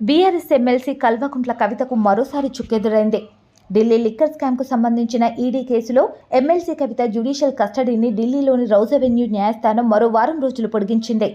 BRS MLC Kalvakuntla కవితకు మరోసారి చుక్కెదురైంది. Delhi liquor స్కామ్కు సంబంధించిన ఈడీ కేసులో ఎమ్మెల్సీ కవిత జ్యుడిషియల్ కస్టడీని ఢిల్లీలోని రౌజ్ అవెన్యూ న్యాయస్థానం మరో వారం రోజులు పొడిగించింది.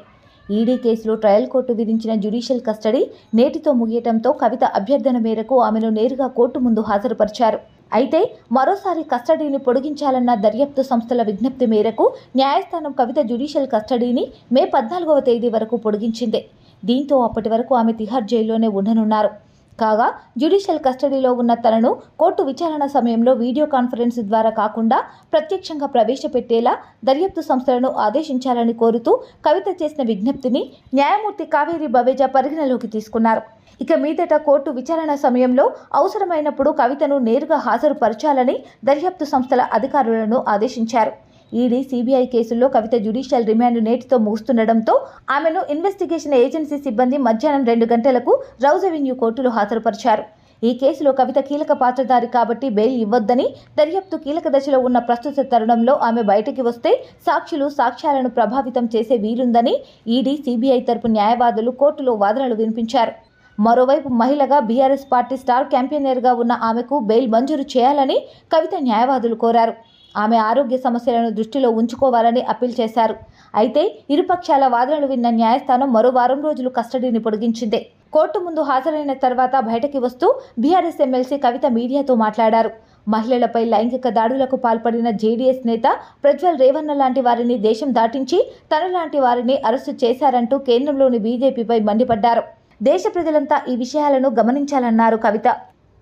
ఈడీ కేసులో ట్రయల్ కోర్టు విధించిన జ్యుడిషియల్ కస్టడీ నేటితో ముగియటంతో కవిత అభ్యర్థన మేరకు ఆమెను నేరుగా కోర్టు ముందు హాజరుపరిచారు. అయితే మరోసారి కస్టడీని పొడిగించాలన్న దర్యాప్తు సంస్థల విజ్ఞప్తి మేరకు న్యాయస్థానం కవిత జ్యుడిషియల్ కస్టడీని మే పద్నాలుగవ తేదీ వరకు పొడిగించింది. దీంతో అప్పటి వరకు ఆమె తిహార్ జైల్లోనే ఉండనున్నారు. కాగా జ్యుడిషియల్ కస్టడీలో ఉన్న తనను కోర్టు విచారణ సమయంలో వీడియో కాన్ఫరెన్స్ ద్వారా కాకుండా ప్రత్యక్షంగా ప్రవేశపెట్టేలా దర్యాప్తు సంస్థలను ఆదేశించాలని కోరుతూ కవిత చేసిన విజ్ఞప్తిని న్యాయమూర్తి కావేరి బవేజా పరిగణలోకి తీసుకున్నారు. ఇక మీదట కోర్టు విచారణ సమయంలో అవసరమైనప్పుడు కవితను నేరుగా హాజరుపరచాలని దర్యాప్తు సంస్థల అధికారులను ఆదేశించారు. ఈడీ సీబీఐ కేసుల్లో కవిత జ్యుడిషియల్ రిమాండ్ నేటితో ముగుస్తుండటంతో ఆమెను ఇన్వెస్టిగేషన్ ఏజెన్సీ సిబ్బంది మధ్యాహ్నం రెండు గంటలకు రౌజ్ అవెన్యూ కోర్టులో హాజరుపరిచారు. ఈ కేసులో కవిత కీలక పాత్రధారి కాబట్టి బెయిల్ ఇవ్వొద్దని దర్యాప్తు కీలక దశలో ఉన్న ప్రస్తుత తరుణంలో ఆమె బయటికి వస్తే సాక్షులు సాక్ష్యాలను ప్రభావితం చేసే వీలుందని ఈడీ సీబీఐ తరపు న్యాయవాదులు కోర్టులో వాదనలు వినిపించారు. మరోవైపు మహిళగా బీఆర్ఎస్ పార్టీ స్టార్ క్యాంపెయినర్గా ఉన్న ఆమెకు బెయిల్ మంజూరు చేయాలని కవిత న్యాయవాదులు కోరారు. ఆమె ఆరోగ్య సమస్యలను దృష్టిలో ఉంచుకోవాలని అప్పీల్ చేశారు. అయితే ఇరుపక్షాల వాదనలు విన్న న్యాయస్థానం మరో వారం రోజులు కస్టడీని పొడిగించింది. కోర్టు ముందు హాజరైన తర్వాత బయటకి వస్తూ బీఆర్ఎస్ ఎమ్మెల్సీ కవిత మీడియాతో మాట్లాడారు. మహిళలపై లైంగిక దాడులకు పాల్పడిన జేడీఎస్ నేత ప్రజ్వల్ రేవన్న లాంటి వారిని దేశం దాటించి తనలాంటి వారిని అరెస్టు చేశారంటూ కేంద్రంలోని బీజేపీపై మండిపడ్డారు. దేశ ప్రజలంతా ఈ విషయాలను గమనించాలన్నారు కవిత.